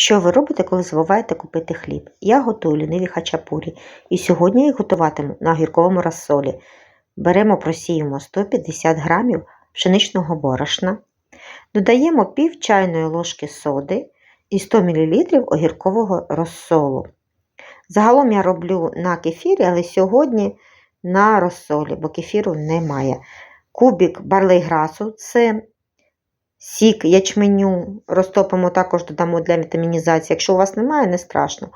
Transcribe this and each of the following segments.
Що ви робите, коли забуваєте купити хліб? Я готую ліниві хачапурі, і сьогодні їх готуватиму на огірковому розсолі. Беремо, просіємо 150 грамів пшеничного борошна, додаємо пів чайної ложки соди і 100 мл огіркового розсолу. Загалом я роблю на кефірі, але сьогодні на розсолі, бо кефіру немає. Кубік барлейграсу це сік ячменю розтопимо, також додамо для вітамінізації. Якщо у вас немає, не страшно.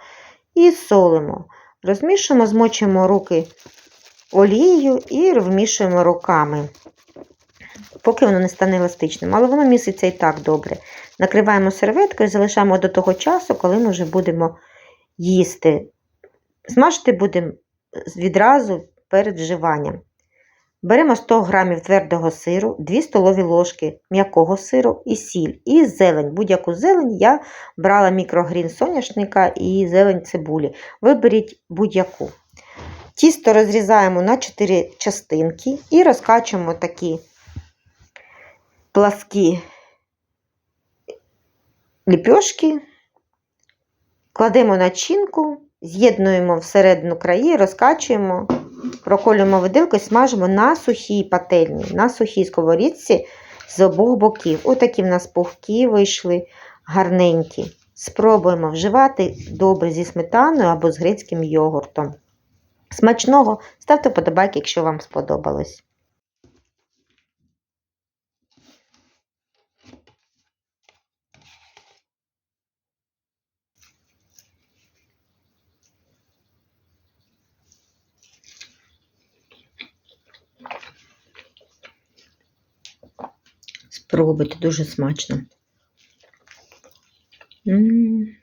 І солимо. Розмішуємо, змочуємо руки олією і вмішуємо руками, поки воно не стане еластичним. Але воно міситься і так добре. Накриваємо серветкою і залишаємо до того часу, коли ми вже будемо їсти. Смажити будемо відразу перед вживанням. Беремо 100 г твердого сиру, 2 столові ложки м'якого сиру і сіль, і зелень. Будь-яку зелень я брала мікрогрін соняшника і зелень цибулі. Виберіть будь-яку. Тісто розрізаємо на 4 частинки і розкачуємо такі пласкі ліпьошки, кладемо начинку, з'єднуємо всередину краї, розкачуємо. Проколюємо виделкою і смажимо на сухій пательні, на сухій сковорідці з обох боків. Отакі в нас пухкі вийшли, гарненькі. Спробуємо вживати добре зі сметаною або з грецьким йогуртом. Смачного, ставте подобайки, якщо вам сподобалось. Спробуйте дуже смачно. М.